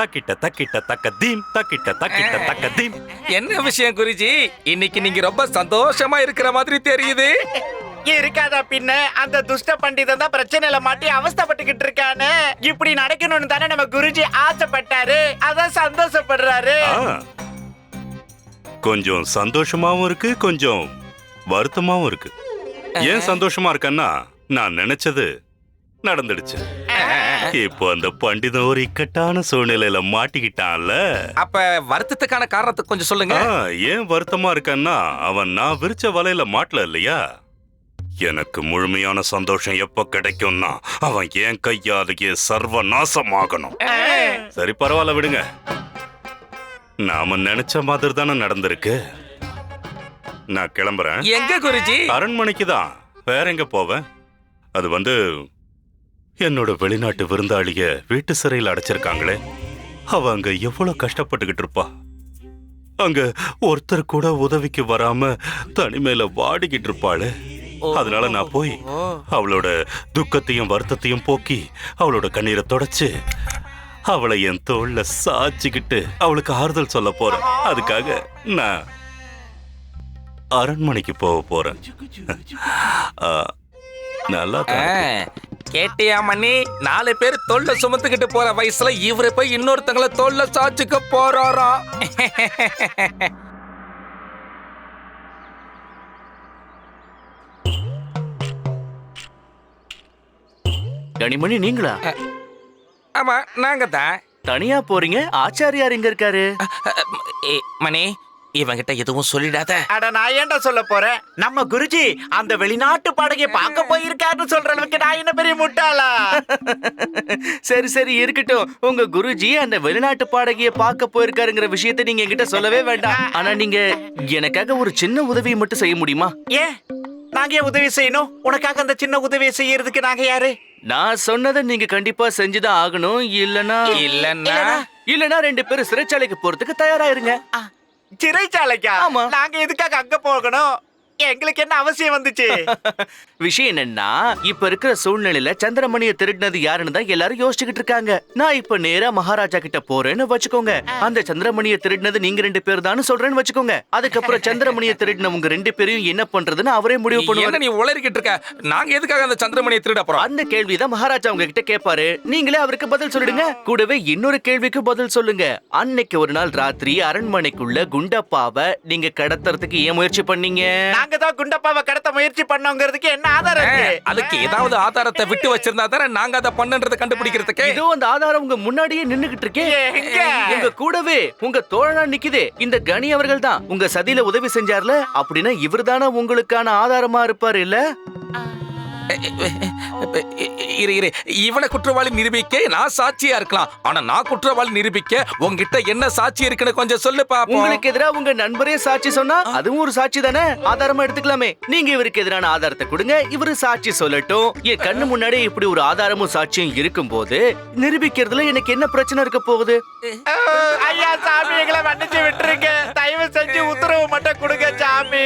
தக்கிட்ட தக்கிட்ட தக்க தீம் தக்கிட்ட தக்கிட்ட தக்க தீம் என்ன விஷயம் குருஜி? இன்னைக்கு நீங்க ரொம்ப சந்தோஷமா இருக்கிற மாதிரி தெரியுது. இருக்காதா பின்ன? அந்த துஷ்ட பண்டிதன் தான் பிரச்சனையில மாட்டி அவஸ்தைப்பட்டுக்கிட்டு இருக்கானே. இப்படி நடக்கணும்னு தானே நம்ம குருஜி ஆசைப்பட்டாரு. அதான் சந்தோஷப்படுறாரு. கொஞ்சம் சந்தோஷமாவும் இருக்கு கொஞ்சம் வருத்தமாவும் இருக்கு. ஏன் சந்தோஷமா இருக்கேன்னா நான் நினைச்சது நடந்துடுச்சு. இப்போ அந்த பண்டிதன் ஒரு இக்கட்டான சூழ்நிலையில மாட்டிக்கிட்டான்ல. அப்ப வருத்தத்துக்கான காரணத்தை கொஞ்சம் சொல்லுங்க. ஆ, ஏன் வருத்தமா இருக்கேன்னா அவன் நான் விரிச்ச வலையில மாட்டல இல்லையா? எனக்கு முழுமையான சந்தோஷம் எப்ப கிடைக்கும்னா அவன் என் கையாலேயே சர்வ நாசமாகணும் சரி பரவாயில்ல விடுங்க. நாம நினைச்ச மாதிரி தானே நடந்திருக்கு. நான் கிளம்புறேன். எங்க குருஜி? அரண்மனைக்கு தான். வேற எங்க போவேன்? அது வந்து என்னோட வெளிநாட்டு விருந்தாளிய வீட்டு சிறையில் அடைச்சிருக்காங்களே. அவ அங்க எவ்வளவு கஷ்டப்பட்டுக்கிட்டு இருப்பா. அங்க ஒருத்தர் கூட உதவிக்கு வராம தனிமையில வாடிக்கிட்டு இருப்பாளே. அதனால நான் போய் அவளோட துக்கத்தையும் வருத்தத்தையும் போக்கி அவளோட கண்ணீரை தொடச்சு அவளை என் தோல்ல சாச்சிக்கிட்டு அவளுக்கு ஆறுதல் சொல்ல போறேன். அதுக்காக நான் அரண்மனைக்கு போக போறேன். நல்லா. கேட்டியா மணி நாலு பேர் தோல்ல சுமந்துக்கிட்டு போற வயசுல இவரு போய் இன்னொருத்தங்கள தோல்ல சாச்சுக்க போறாராம் கனிமணி நீங்களா? ஆமா நாங்க தான் தனியா போறீங்க? ஆச்சாரியார் எங்க இருக்காரு? மணி இவங்கிட்ட எதுவும் சொல்லிடாத. அட நான் ஏன்டா சொல்ல போறேன்? நம்ம குருஜி அந்த வெளிநாட்டு பாடகையை பார்க்க போயிருக்காருன்னு சொல்ற அளவுக்கு நான் என்ன பெரிய முட்டாளா? சரி சரி இருக்கட்டும். உங்க குருஜி அந்த வெளிநாட்டு பாடகிய பார்க்க போயிருக்காருங்கிற விஷயத்தை நீங்க என்கிட்ட சொல்லவே வேண்டாம். ஆனா நீங்க எனக்காக ஒரு சின்ன உதவியை மட்டும் செய்ய முடியுமா? ஏன்? நாங்க ஏன் உதவி செய்யணும்? உனக்காக அந்த சின்ன உதவியை செய்யறதுக்கு நாங்க யாரு? நான் சொன்னதை நீங்க கண்டிப்பா செஞ்சுதான் ஆகணும். இல்லனா இல்லன்னா இல்லனா ரெண்டு பேரும் சிறைச்சாலைக்கு போறதுக்கு தயாராயிருங்க. சிறைச்சாலைக்கா ஆமா. நாங்க எதுக்காக அங்க போகணும் எங்களுக்கு என்ன அவசியம் வந்துச்சு? விஷயம் என்னன்னா இப்ப இருக்கிற சூழ்நிலையில சந்திரமணியை திருடினது யாருன்னு தான் எல்லாரும் யோசிச்சுக்கிட்டு இருக்காங்க. நான் இப்ப நேரா மகாராஜா கிட்ட போறேன்னு வச்சுக்கோங்க. அந்த சந்திரமணியை திருடினது நீங்க ரெண்டு பேர் தான் சொல்றேன்னு வச்சுக்கோங்க. அதுக்கப்புறம் சந்திரமணியை திருடினவங்க ரெண்டு பேரையும் என்ன பண்றதுன்னு அவரே முடிவு பண்ணுவாரு. நீ உளறிக்கிட்டு இருக்க? நாங்க எதுக்காக அந்த சந்திரமணியை திருட போறோம்? அந்த கேள்விதான் மகாராஜா உங்ககிட்ட கேட்பாரு. நீங்களே அவருக்கு பதில் சொல்லிடுங்க. கூடவே இன்னொரு கேள்விக்கு பதில் சொல்லுங்க. அன்னைக்கு ஒரு நாள் ராத்திரி அரண்மனைக்குள்ள குண்டப்பாவை நீங்க கடத்துறதுக்கு ஏன் முயற்சி பண்ணீங்க? நாங்க தான் குண்டப்பாவை கடத்த முயற்சி பண்ணோங்கிறதுக்கு என்ன ஆதாரம் இருக்கு? அதுக்கு ஏதாவது ஆதாரத்தை விட்டு வச்சிருந்தா தானே நாங்க அதை பண்ணுன்றதை கண்டுபிடிக்கிறதுக்கு? இதோ அந்த ஆதாரம் உங்க முன்னாடியே நின்னுகிட்டு இருக்கே. எங்க? உங்க கூடவே உங்க தோழனா நிக்குதே. இந்த கணி அவர்கள் தான். உங்க சதியில உதவி செஞ்சார்ல? அப்படின்னா இவர்தானே உங்களுக்கான ஆதாரமா இருப்பாரு இல்ல? இரு இரு. இவனை குற்றவாளி நிரூபிக்க நான் சாட்சியா இருக்கலாம். ஆனா நான் குற்றவாளி நிரூபிக்க உன்கிட்ட என்ன சாட்சி இருக்குன்னு கொஞ்சம் சொல்லு பாப்போம். உங்களுக்கு எதிரா உங்க நண்பரே சாட்சி சொன்னா அதுவும் ஒரு சாட்சி தானே? ஆதாரமா எடுத்துக்கலாமே. நீங்க இவருக்கு எதிரான ஆதாரத்தை கொடுங்க. இவரு சாட்சி சொல்லட்டும். என் கண்ணு முன்னாடி இப்படி ஒரு ஆதாரமும் சாட்சியும் இருக்கும்போது நிரூபிக்கிறதுல எனக்கு என்ன பிரச்சனை இருக்க போகுது? ஐயா சாமி எங்களை மன்னிச்சு விட்டுருங்க. தயவு செஞ்சு உத்தரவு மட்டும் கொடுங்க சாமி.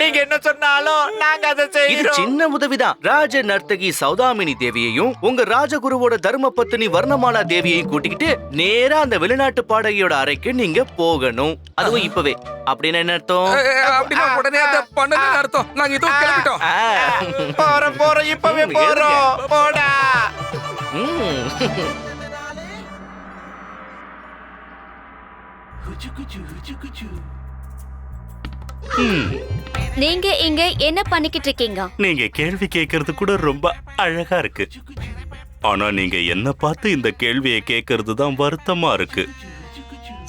நீங்க என்ன சொன்னாலும் நாங்க அதை செய்யறோம் சின்ன உதவிதான். ராஜ நர்த்தகி சௌதாமினி தேவியையும் உங்க ராஜகுருவோட தர்ம பத்தினி வர்ணமாலா தேவியையும் கூட்டிக்கிட்டு நேரா அந்த வெளிநாட்டு பாடகியோட அறைக்கு நீங்க போகணும். அதுவும் இப்பவே. அப்படின்னு என்ன அர்த்தம்? அப்படின்னா உடனே அதை அர்த்தம். நாங்க இதுவும் கிளம்பிட்டோம். போறோம் போறோம் இப்பவே போறோம். போடா. ம். நீங்க இங்க என்ன பண்ணிக்கிட்டு இருக்கீங்க? நீங்க கேள்வி கேட்கறது கூட ரொம்ப அழகா இருக்கு. ஆனா நீங்க என்ன பார்த்து இந்த கேள்வியை கேட்கறது தான் வருத்தமா இருக்கு.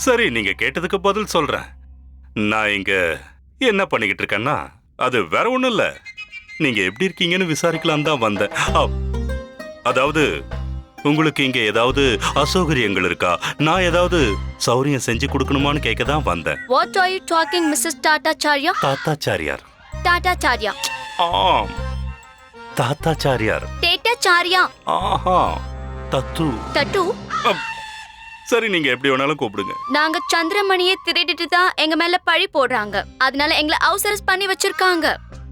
சரி நீங்க கேட்டதுக்கு பதில் சொல்றேன். நான் இங்க என்ன பண்ணிக்கிட்டு இருக்கேன்னா அது வேற ஒண்ணும் இல்ல. நீங்க எப்படி இருக்கீங்கன்னு விசாரிக்கலாம் தான் வந்தேன். அதாவது உங்களுக்கு இங்க ஏதாவது அசௌகரியங்கள் இருக்கா? நான் ஏதாவது சௌரியம் செஞ்சு கொடுக்கணுமான்னு கேட்க தான் வந்தேன். What are you talking Mrs Tatacharya Thathachariyar. Tatacharya ஆம். தாத்தாச்சாரியார். டேட்டாச்சாரியா ஆஹா. தத்து. தட்டு அப். சரி நீங்க எப்படி வேணாலும் கூப்பிடுங்க. நாங்க சந்திரமணியை திருடிட்டு தான் எங்க மேல பழி போடுறாங்க. அதனால எங்களை அவசரஸ் பண்ணி வச்சிருக்காங்க.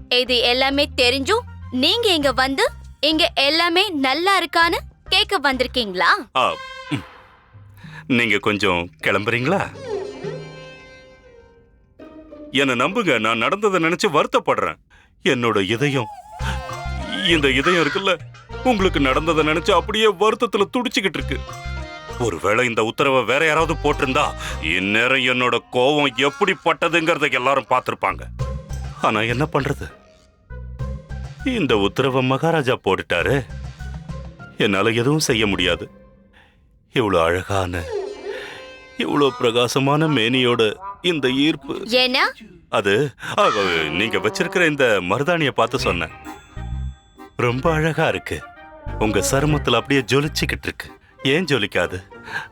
இது எல்லாமே தெரிஞ்சும் நீங்க இங்க வந்து இங்க எல்லாமே நல்லா இருக்கான்னு கேட்க வந்திருக்கீங்களா? ஆ, ம். நீங்க கொஞ்சம் கிளம்புறீங்களா? என்ன நம்புங்க நான் நடந்ததை நினைச்சு வருத்தப்படுறேன். என்னோட இதயம் இந்த இதயம் இருக்குல்ல உங்களுக்கு நடந்ததை நினைச்சு அப்படியே வருத்தத்துல துடிச்சுக்கிட்டு இருக்கு. ஒருவேளை இந்த உத்தரவை வேற யாராவது போட்டிருந்தா இந்நேரம் என்னோட கோபம் எப்படிப்பட்டதுங்கிறத எல்லாரும் பார்த்திருப்பாங்க. ஆனா என்ன பண்றது? இந்த உத்தரவை மகாராஜா போட்டுட்டாரு. என்னால எதுவும் செய்ய முடியாது. இவ்வளவு அழகான இவ்வளவு பிரகாசமான மேனியோட இந்த ஈர்ப்பு. ஏன்னா? அது நீங்க வச்சிருக்கிற இந்த மருதாணிய பார்த்து சொன்னேன். ரொம்ப அழகா இருக்கு. உங்க சருமத்துல அப்படியே ஜொலிச்சுக்கிட்டு இருக்கு. ஏன் ஜொலிக்காது?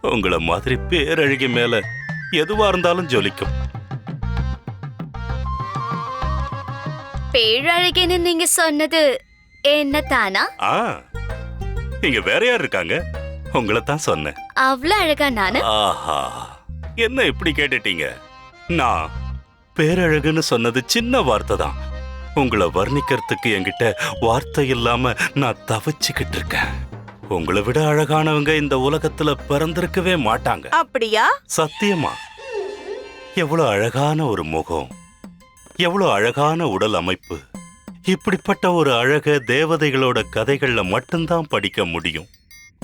உங்களை மாதிரி பேரழகி மேல எதுவா இருந்தாலும் ஜொலிக்கும். பேரழகின்னு நீங்க சொன்னது என்ன தானா ஆ. இங்க வேற யார் இருக்காங்க? உங்களை தான் சொன்னேன். அவ்வளவு அழகா நானு. ஆஹா. என்ன இப்படி கேட்டுட்டீங்க? நான் பேரழகுன்னு சொன்னது சின்ன வார்த்தை தான். உங்களை வர்ணிக்கிறதுக்கு என்கிட்ட வார்த்தை இல்லாம நான் தவிச்சுக்கிட்டு இருக்கேன். உங்களை விட அழகானவங்க இந்த உலகத்துல பிறந்திருக்கவே மாட்டாங்க. அப்படியா? சத்தியமா. எவ்வளவு அழகான ஒரு முகம். எவ்வளவு அழகான உடல் அமைப்பு. இப்படிப்பட்ட ஒரு அழக தேவதைகளோட கதைகள்ல மட்டும்தான் படிக்க முடியும்.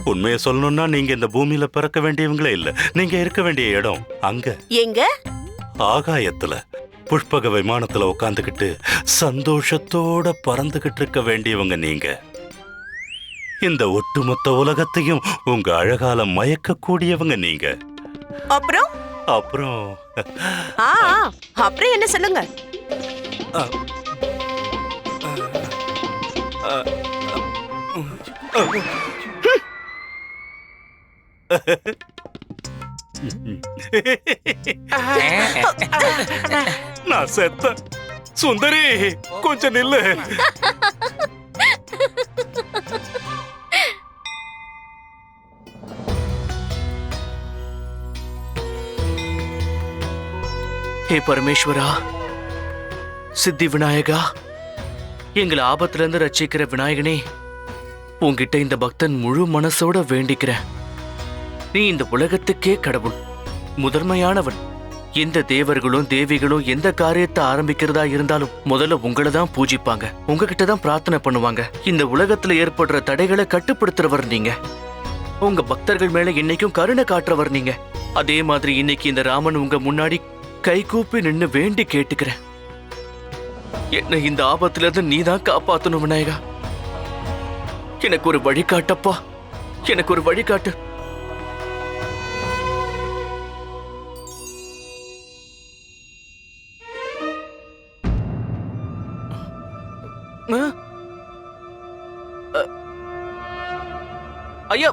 உண்மையை சொல்லணும்னா நீங்க இந்த பூமியில பிறக்க வேண்டியவங்களே இல்ல. நீங்க இருக்க வேண்டிய இடம் அங்க. எங்க? ஆகாயத்துல. புஷ்பக விமானத்துல உட்காந்துக்கிட்டு சந்தோஷத்தோட பறந்துகிட்டு இருக்க வேண்டியவங்க நீங்க. இந்த ஒட்டுமொத்த உலகத்தையும் உங்க அழகால மயக்கக்கூடியவங்க நீங்க. அப்புறம்? அப்புறம் அப்புறம் என்ன சொல்லுங்க? நான் செத்த சுந்தரி கொஞ்சம் நில்லு ஹே பரமேஸ்வரா சித்தி விநாயகா எங்களை ஆபத்துல இருந்து ரட்சிக்கிற விநாயகனே உன்கிட்ட இந்த பக்தன் முழு மனசோட வேண்டிக்கிறேன். நீ இந்த உலகத்துக்கே கடவுள் முதன்மையானவன். எந்த தேவர்களும் தேவிகளும் எந்த காரியத்தை ஆரம்பிக்கிறதா இருந்தாலும் முதல்ல உங்களை தான் பூஜிப்பாங்க. உங்ககிட்ட தான் பிரார்த்தனை பண்ணுவாங்க. இந்த உலகத்துல ஏற்படுற தடைகளை கட்டுப்படுத்துறவர் நீங்க. உங்க பக்தர்கள் மேல இன்னைக்கும் கருணை காட்டுறவர் நீங்க. அதே மாதிரி இன்னைக்கு இந்த ராமன் உங்க முன்னாடி கை கூப்பி நின்னு வேண்டி கேட்டுக்கிறேன். என்ன இந்த ஆபத்துல இருந்து நீ தான் காப்பாத்தணும் விநாயகா. எனக்கு ஒரு வழிகாட்டப்பா எனக்கு ஒரு வழிகாட்டு ஐயா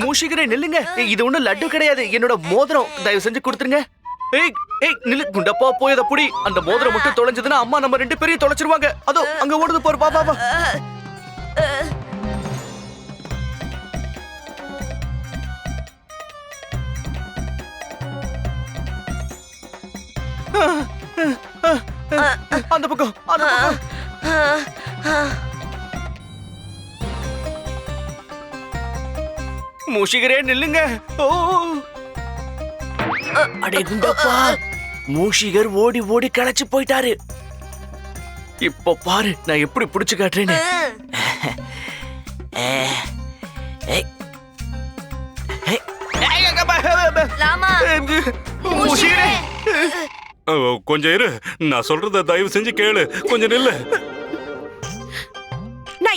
மூஷிகரே நில்லுங்க. இது ஒண்ணும் லட்டு கிடையாது. என்னோட மோதிரம் தயவு செஞ்சு கொடுத்துருங்க. ஏய் ஏய் நில்லு. குண்டப்பா போய் அதை புடி. அந்த மோதிரம் மட்டும் தொலைஞ்சதுன்னா அம்மா நம்ம ரெண்டு பேரையும் தொலைச்சிருவாங்க. அதோ அங்க ஓடுது போற பா அந்த பக்கம் அந்த பக்கம். மூஷிகரே நில்லுங்க. ஓ. அடே குண்டப்பா. மூஷிகர் ஓடி ஓடி களைச்சு போயிட்டாரு. இப்போ பாரு நான் எப்படி புடிச்சு காட்டுறேன்னு. மூஷிகரே. கொஞ்சம் இரு. நான் சொல்றத தயவு செஞ்சு கேளு. கொஞ்சம் நில்லு.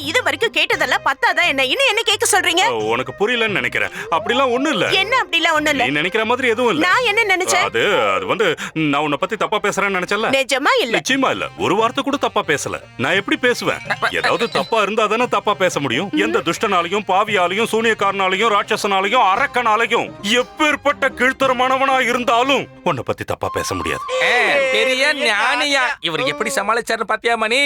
இது வரைக்கும் கேட்டதெல்லாம் பத்தாதான் என்ன? இன்னும் என்ன கேட்க சொல்றீங்க? உனக்கு புரியலன்னு நினைக்கிறேன். அப்படிலாம் ஒண்ணும் இல்ல. என்ன அப்படிலாம் ஒண்ணும் இல்ல? நீ நினைக்கிற மாதிரி எதுவும் இல்ல. நான் என்ன நினைச்சேன்? அது அது வந்து நான் உன்னை பத்தி தப்பா பேசுறேன்னு நினைச்சல நிஜமா இல்ல. நிச்சயமா இல்ல. ஒரு வார்த்தை கூட தப்பா பேசல. நான் எப்படி பேசுவேன்? ஏதாவது தப்பா இருந்தா தானே தப்பா பேச முடியும். எந்த துஷ்டனாலையும் பாவியாலையும் சூனியக்காரனாலையும் ராட்சசனாலையும் அரக்கனாலையும் எப்பேற்பட்ட கீழ்த்தரமானவனா இருந்தாலும் உன்னை பத்தி தப்பா பேச முடியாது. பெரிய ஞானியா. இவர் எப்படி சமாளிச்சாருன்னு பாத்தியா மணி.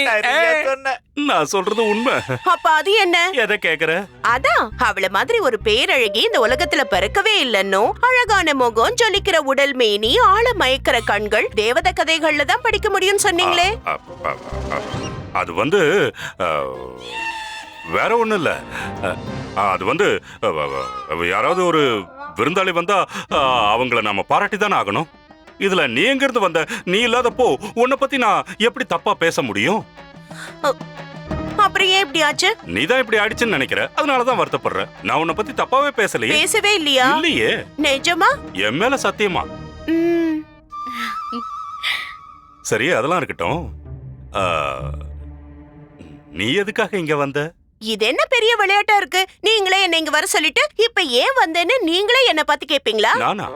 நான் சொல்றது உண்மை. அப்ப அது என்ன? எதை கேக்குற? அதான் அவள மாதிரி ஒரு பேரழகி இந்த உலகத்துல பிறக்கவே இல்லன்னோ அழகான முகம் ஜொலிக்கிற உடல் மேனி ஆழ மயக்கிற கண்கள் தேவத கதைகள்ல தான் படிக்க முடியும்னு சொன்னீங்களே. அது வந்து வேற ஒண்ணும் இல்ல. அது வந்து யாராவது ஒரு விருந்தாளி வந்தா அவங்கள நாம பாராட்டி தானே ஆகணும். இதுல நீ எங்க இருந்து வந்த நீ இல்லாதப்போ உன்னை பத்தி நான் எப்படி தப்பா பேச முடியும்? அப்புறம் ஏன் இப்படி ஆச்சு? நீ தான் இப்படி ஆயிடுச்சுன்னு நினைக்கிற? அதனாலதான் வருத்தப்படுற. நான் உன்னை பத்தி தப்பாவே பேசலையே. பேசவே இல்லையா? இல்லையே. நிஜமா? என் மேல சத்தியமா? சரி அதெல்லாம் இருக்கட்டும். நீ எதுக்காக இங்க வந்த? இது என்ன பெரிய விளையாட்டா இருக்கு? நீங்களே என்ன இங்க வர சொல்லிட்டு இப்ப ஏன் வந்தேன்னு நீங்களே என்ன பத்தி கேப்பீங்களா? நானா?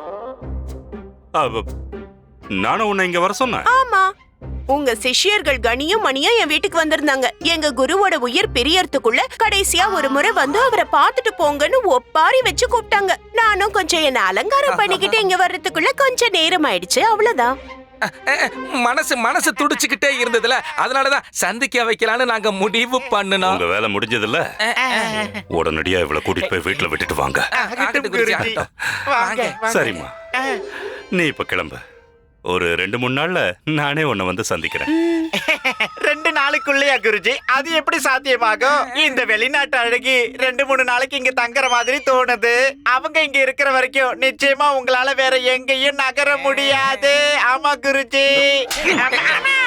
நானும் உன்னை இங்க வர சொன்னேன். ஆமா. உங்க சிஷ்யர்கள் கனியும் மணியும் என் வீட்டுக்கு வந்திருந்தாங்க எங்க குருவோட உயிர் பிரியறதுக்குள்ள கடைசியா ஒரு முறை வந்து அவரை பார்த்துட்டு போங்கன்னு ஒப்பாரி வச்சு கூப்பிட்டாங்க நானும் கொஞ்சம் என்ன அலங்காரம் பண்ணிக்கிட்டு இங்க வர்றதுக்குள்ள கொஞ்சம் நேரம் ஆயிடுச்சு அவ்வளவுதான் மனசு மனசு துடிச்சுக்கிட்டே இருந்ததுல அதனாலதான் சந்திக்க வைக்கலான்னு நாங்க முடிவு பண்ணினோம் உங்க வேலை முடிஞ்சதுல உடனடியா இவளை கூட்டிட்டு போய் வீட்டுல விட்டுட்டு வாங்க. சரிம்மா நீ இப்ப கிளம்பு ஒரு ரெண்டு மூணு நாள்ல நானே உன்னை வந்து சந்திக்கிறேன். ரெண்டு நாளுக்குள்ளேயா குருஜி? அது எப்படி சாத்தியமாகும்? இந்த வெளிநாட்டு அழகி ரெண்டு மூணு நாளைக்கு இங்க தங்குற மாதிரி தோணுது. அவங்க இங்க இருக்கிற வரைக்கும் நிச்சயமா உங்களால வேற எங்கேயும் நகர முடியாது. ஆமா குருஜி?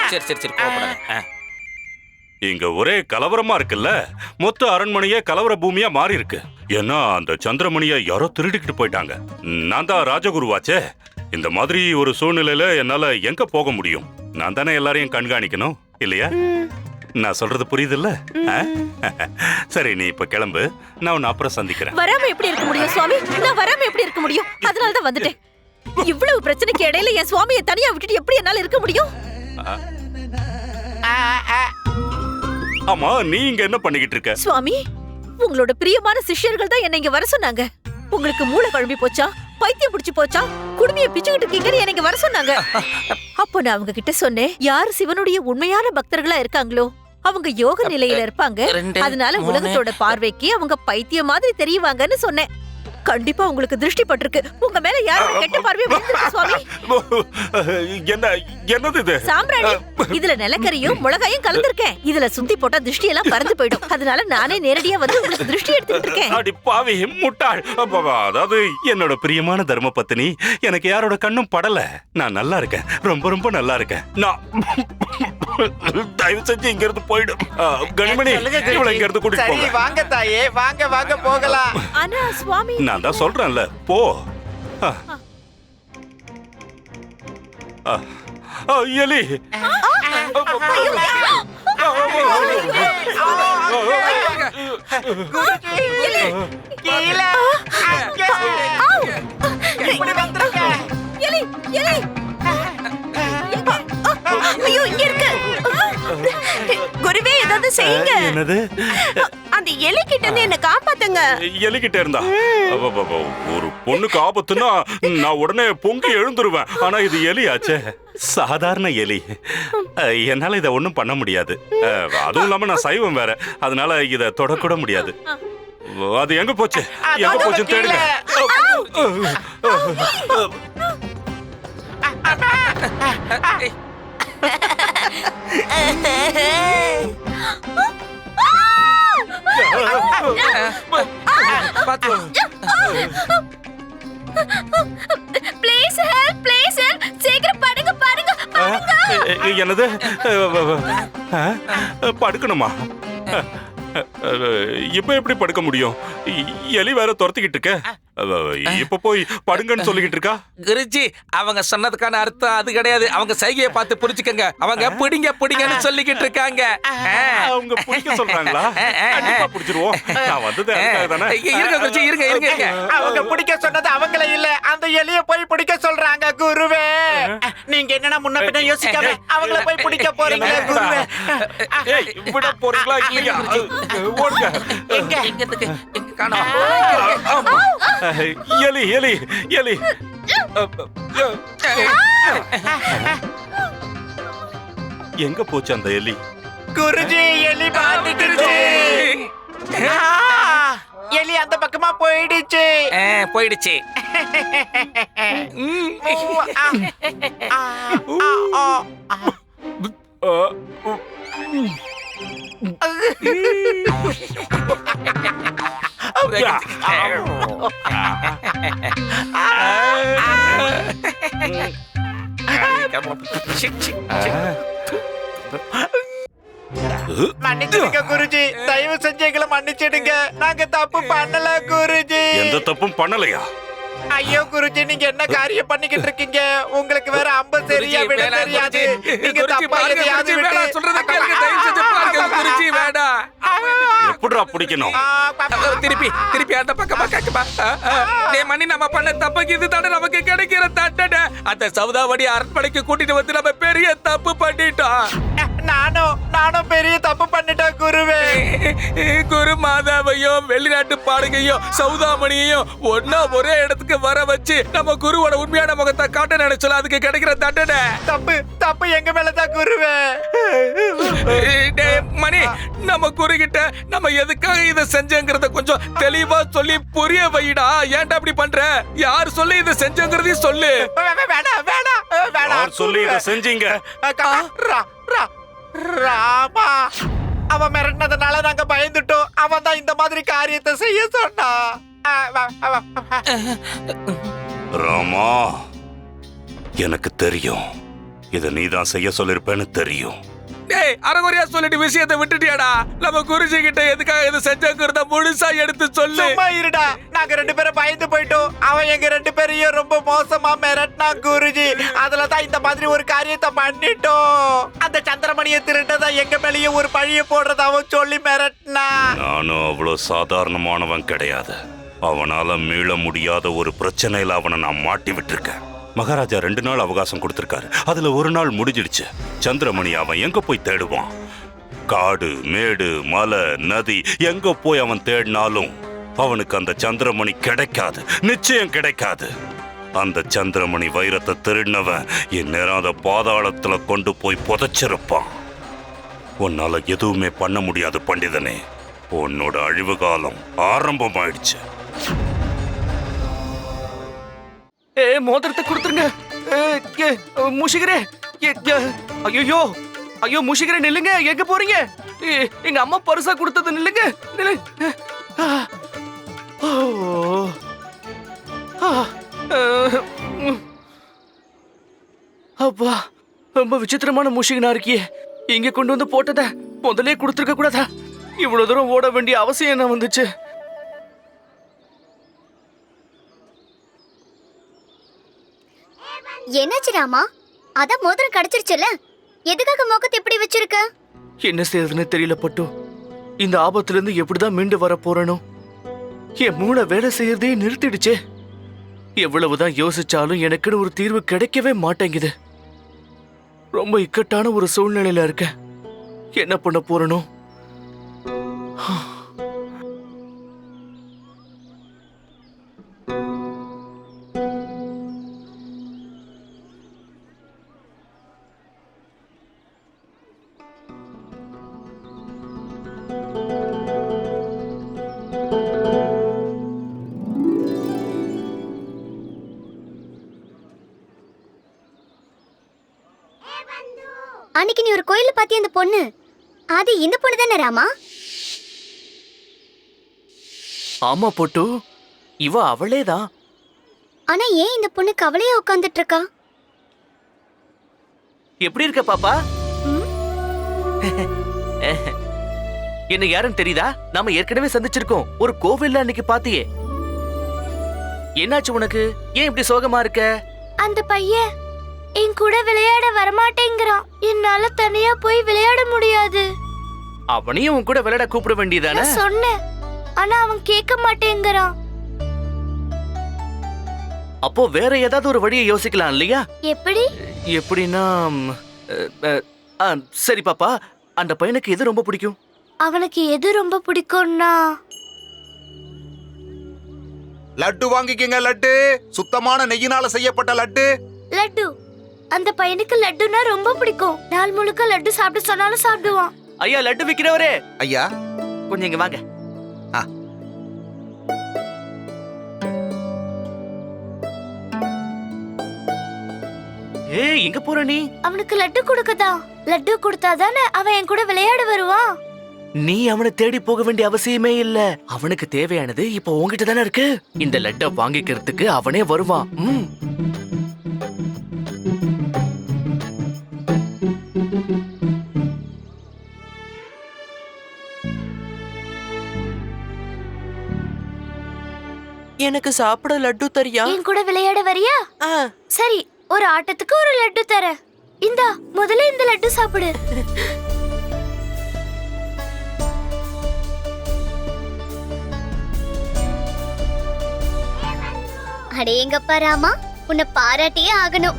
சரி சரி சரி கோபப்படாத. இங்க ஒரே கலவரமா இருக்குல்ல? மொத்த அரண்மனையே கலவர பூமியா மாறி இருக்கு ஏன்னா அந்த சந்திரமணிய யாரோ திருடிக்கிட்டு போயிட்டாங்க. நான் தான் ராஜகுருவாச்சே. இந்த மாதிரி ஒரு சூழ்நிலையில என்னால எங்க போக முடியும்? நான் தானே எல்லாரையும் கண்காணிக்கணும் இல்லையா? நான் சொல்றது புரியுதுல்ல? சரி நீ இப்ப கிளம்பு. நான் உன்னை அப்புறம் சந்திக்கிறேன். வராம எப்படி இருக்க முடியும் சுவாமி? நான் வராம எப்படி இருக்க முடியும்? அதனால தான் வந்துட்டேன். இவ்வளவு பிரச்சனைக்கு இடையில என் சுவாமியை தனியா விட்டுட்டு எப்படி என்னால இருக்க முடியும்? ஆமா நீ இங்க என்ன பண்ணிக்கிட்டு இருக்க? சுவாமி உங்களோட பிரியமான சிஷ்யர்கள் தான் என்ன இங்க வர சொன்னாங்க. உங்களுக்கு மூளை குழம்பி போச்சா? பைத்தியம் பிடிச்சு போச்சா? குடுமையை பிச்சுக்கிட்டு இருக்கீங்கன்னு என்ன இங்க வர சொன்னாங்க. அப்போ நான் அவங்க கிட்ட சொன்னேன் யார் சிவனுடைய உண்மையான பக்தர்களா இருக்காங்களோ? அவங்க யோக நிலையில இருப்பாங்க. அதனால. உலகத்தோட பார்வைக்கு அவங்க பைத்தியம் மாதிரி தெரியவாங்கன்னு சொன்னேன். கண்டிப்பா உங்களுக்கு திருஷ்டி பட்டிருக்கு. உங்க மேல யாரோட கெட்ட பார்வை விழுந்திருக்கு சுவாமி? என்ன என்னது இது? சாம்பிராணி இதுல நிலக்கரியும் மிளகாயும் கலந்திருக்கேன். இதுல சுத்தி போட்டா திருஷ்டி எல்லாம் பறந்து போயிடும். அதனால நானே நேரடியா வந்து உங்களுக்கு திருஷ்டி எடுத்துட்டு இருக்கேன். அடி பாவி முட்டாள். அப்ப, அதாவது என்னோட பிரியமான தர்ம பத்தினி எனக்கு யாரோட கண்ணும் படல. நான் நல்லா இருக்கேன். ரொம்ப ரொம்ப நல்லா இருக்கேன். நான் தயவு செஞ்சு இங்க இருந்து போயிடும் குருஜி. இவளை இங்க இருந்து கூட்டிட்டு சரி போங்க. வாங்க தாயே வாங்க வாங்க போகலாம். ஆனா சுவாமி நான் தான் சொல்றேன்ல போ ஆ. ஆ. ஆ, எலி எலி ஐயோ இங்க இருக்கு குருவே ஏதாவது செய்யுங்க. என்னது? அந்த எலி கிட்ட இருந்து என்ன காப்பாத்துங்க. எலிக்கிட்ட இருந்தா? அப்பப்பப்ப, ஒரு பொண்ணுக்கு ஆபத்துன்னா நான் உடனே பொங்கி எழுந்துருவேன். ஆனா இது எலி ஆச்சே சாதாரண எலி. அஹ், என்னால இதை ஒண்ணும் பண்ண முடியாது. அஹ், அதுவும் இல்லாம நான் சைவம் வேற. அதனால இத தொடக்கூட முடியாது. அது எங்க போச்சு? எங்க அதோ போச்சுன்னு தேடுங்க. பாத்து ப்ளீஸ் ஹெல்ப் ப்ளீஸ் ஹெல்ப் சீக்கிரம் படுங்க படுங்க என்னது? படுக்கணுமா? இப்ப எப்படி படுக்க முடியும்? எலி வேற துரத்திக்கிட்டு இருக்க. இப்ப போய் படுங்கன்னு சொல்லிக்கிட்டு இருக்கா? குருஜி அவங்க சொன்னதுக்கான அர்த்தம் அது கிடையாது. அவங்க சைகையை பார்த்து புரிஞ்சுக்கங்க. அவங்க பிடிங்க பிடிங்கன்னு சொல்லிக்கிட்டு இருக்காங்க. அவங்க பிடிக்க சொல்றாங்களா? கண்டிப்பா பிடிச்சிருவோம். நான் வந்தது தானே? இருங்க குருஜி இருங்க இருங்க இருங்க. அவங்க பிடிக்க சொன்னது அவங்கள இல்ல. அந்த எலிய போய் பிடிக்க சொல்றாங்க குருவே. நீங்க என்னன்னா முன்ன பின்ன யோசிக்காம அவங்கள போய் பிடிக்க போறீங்களே குருவே. ஏய் விட போறீங்களா இல்லையா? ஓடுங்க. எங்க? எங்க காணோம். எலி எலி எலி. எங்க போச்சு அந்த எலி? குருஜி எலி ஆ, எலி அந்த பக்கமா போயிடுச்சு. போயிடுச்சு. ஆ. மன்னிச்சிடுங்க குருஜி. தயவு செஞ்சு எங்களை மன்னிச்சிடுங்க. நாங்க தப்பு பண்ணல குருஜி. எந்த தப்பும் பண்ணலையா? ஐயோ குருஜி நீங்க என்ன காரியம் பண்ணிக்கிட்டு இருக்கீங்க? உங்களுக்கு வேற அம்ப சரியா விட தெரியாது. நீங்க தப்பா எதையாவது விட்டு. எப்படிடா பிடிக்கணும்? ஆ, பாப்பா. திருப்பி திருப்பி அந்த பக்கம் பக்கம் டே மணி நம்ம பண்ண தப்புக்கு இது தானே நமக்கு கிடைக்கிற தண்டனை. அந்த சவுதாவடி அரண்மனைக்கு கூட்டிட்டு வந்து நம்ம பெரிய தப்பு பண்ணிட்டோம். நானும் நானும் பெரிய தப்பு பண்ணிட்டேன் குருவே. குரு மாதாவையும் வெளிநாட்டு பாடகையும் சௌதாமணியையும் ஒன்னா ஒரே இடத்துக்கு வர வச்சு நம்ம குருவோட உண்மையான முகத்தை காட்ட நினைச்சோம் அதுக்கு கிடைக்கிற தண்டனை. தப்பு தப்பு எங்க மேலதான் குருவே. டேய், மணி நம்ம குரு கிட்ட நம்ம எதுக்காக இதை செஞ்சோங்கிறத கொஞ்சம் தெளிவா சொல்லி புரிய வைடா. ஏன்டா அப்படி பண்ற? யார் சொல்லி இதை செஞ்சோங்கிறதையும் சொல்லு. வே- வே- வேணாம் வேணாம் வேணாம். யார் சொல்லி இதை செஞ்சீங்க? அக்கா, ரா- ரா- ராமா அவன் மிரட்டினதுனால நாங்க பயந்துட்டோம். அவன் தான் இந்த மாதிரி காரியத்தை செய்ய சொன்னா. வா- ராமா எனக்கு தெரியும். இதை நீதான் செய்ய சொல்லிருப்பேன்னு தெரியும். டேய் அரைகுறையா சொல்லிட்டு விஷயத்தை விட்டுட்டியாடா? நம்ம குருஜி கிட்ட எதுக்காக இதை செஞ்சோங்கிறத முழுசா எடுத்து சொல்லு. சும்மா இருடா. நாங்க ரெண்டு பேரும் பயந்து போயிட்டோம். அவன் எங்க ரெண்டு பேரையும் ரொம்ப மோசமா மிரட்டினா குருஜி. அதுல தான் இந்த மாதிரி ஒரு காரியத்தை பண்ணிட்டோம். அந்த சந்திரமணியை திருட்டதா எங்க மேலேயும் ஒரு பழிய போடுறத அவன் சொல்லி மிரட்டினா நானும் அவ்வளோ சாதாரணமானவன் கிடையாது. அவனால மீள முடியாத ஒரு பிரச்சனையில அவனை நான் மாட்டி விட்டிருக்கேன். மகாராஜா ரெண்டு நாள் அவகாசம் கொடுத்துருக்காரு. அதுல ஒரு நாள் முடிஞ்சிடுச்சு. சந்திரமணி அவன் எங்க போய் தேடுவான்? காடு மேடு மலை நதி எங்க போய் அவன் தேடினாலும் அவனுக்கு அந்த சந்திரமணி கிடைக்காது. நிச்சயம் கிடைக்காது. அந்த சந்திரமணி வைரத்தை திருடினவன் இந்நேரம் அதை பாதாளத்துல கொண்டு போய் புதைச்சிருப்பான். உன்னால எதுவுமே பண்ண முடியாது பண்டிதனே. உன்னோட அழிவு காலம் ஆரம்பமாயிடுச்சு. மோதிரத்தை கொடுத்துருங்க. ஏ, முஷிகரே ஐயோ ஐயோ முஷிகரே நில்லுங்க எங்க போறீங்க? ஏ, எங்க அம்மா பரிசா கொடுத்தது நில்லுங்க நில்லுங்க அப்பா ரொம்ப விசித்திரமான முஷிகனா இருக்கியே. இங்க கொண்டு வந்து போட்டத முதல்லே கொடுத்துருக்க கூடாதா? இவ்வளவு தூரம் ஓட வேண்டிய அவசியம் என்ன வந்துச்சு? என்னாச்சு ராமா? அதான் மோதிரம் கிடைச்சிருச்சுல எதுக்காக முகத்தை இப்படி வச்சிருக்க? என்ன செய்யறதுன்னு தெரியல பட்டு. இந்த ஆபத்துல இருந்து எப்படிதான் மீண்டு வர போறனோ? என் மூளை வேலை செய்யறதே நிறுத்திடுச்சே. எவ்வளவுதான் யோசிச்சாலும் எனக்குன்னு ஒரு தீர்வு கிடைக்கவே மாட்டேங்குது. ரொம்ப இக்கட்டான ஒரு சூழ்நிலையில இருக்க என்ன பண்ண போறேனோ? பாத்திய அந்த பொண்ணு? அது இந்த பொண்ணு தானே ராமா? ஆமா பொட்டு. இவ அவளேதான் ஆனா ஏன் இந்த பொண்ணு கவலையா உட்கார்ந்துட்டு இருக்கா எப்படி இருக்க பாப்பா? என்ன யாருன்னு தெரியுதா? நாம ஏற்கனவே சந்திச்சிருக்கோம். ஒரு கோவில்ல அன்னைக்கு பாத்தியே. என்னாச்சு உனக்கு? ஏன் இப்படி சோகமா இருக்க? அந்த பையன் என் கூட விளையாட வரமாட்டேங்கிறான். என்னால தனியா போய் விளையாட முடியாது. அவனையும் உன் கூட விளையாட கூப்பிட வேண்டியதானே? நான் சொன்னேன். ஆனா அவன் கேட்க மாட்டேங்கிறான். அப்போ வேற ஏதாவது ஒரு வழியை யோசிக்கலாம் இல்லையா? எப்படி? எப்படின்னா ம், அஹ், அஹ், ஆ, சரி பாப்பா. அந்த பையனுக்கு எது ரொம்ப பிடிக்கும்? அவனுக்கு எது ரொம்ப பிடிக்கும்னா? லட்டு வாங்கிக்கங்க லட்டு. சுத்தமான நெய்யினால செய்யப்பட்ட லட்டு. லட்டு. அந்த பையனுக்கு லட்டுனா ரொம்ப பிடிக்கும். நாள் முழுக்க லட்டு சாப்பிட சொன்னாலும் சாப்பிடுவான். ஐயா லட்டு விக்கிறவரே. ஐயா. கொஞ்சம் இங்க வாங்க. ஆ. ஏய் எங்க போற நீ? அவனுக்கு லட்டு கொடுக்கதா லட்டு கொடுத்தாதானே அவன் என் கூட விளையாட வருவான். நீ அவனை தேடி போக வேண்டிய அவசியமே இல்ல. அவனுக்கு தேவையானது இப்ப உன்கிட்ட தானே இருக்கு? இந்த லட்ட வாங்கிக்கிறதுக்கு அவனே வருவான். ம். எனக்கு சாப்பிட லட்டு தரியா? என் கூட விளையாட வரியா? சரி ஒரு ஆட்டத்துக்கு ஒரு லட்டு தர. இந்தா முதல்ல இந்த லட்டு சாப்பிடு. அடேங்கப்பா ராமா? உன்னை பாராட்டியே ஆகணும்.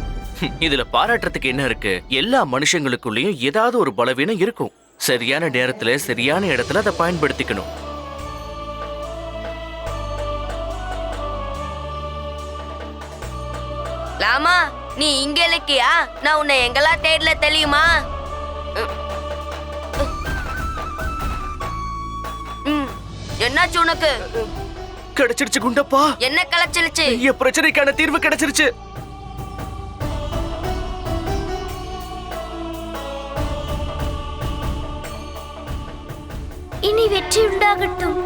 இதுல பாராட்டுறதுக்கு என்ன இருக்கு? எல்லா மனுஷங்களுக்குள்ளயும் ஏதாவது ஒரு பலவீனம் இருக்கும். சரியான நேரத்துல சரியான இடத்துல அதை பயன்படுத்திக்கணும். லாமா நீ இங்க இருக்கியா? நான் உன்னை எங்கெல்லாம் தேடல தெரியுமா? ம், என்னாச்சு உனக்கு? கிடைச்சிருச்சு குண்டப்பா. என்ன களைச்சிருச்சு என் பிரச்சனைக்கான தீர்வு கிடைச்சிருச்சு. இனி வெற்றி உண்டாகட்டும்.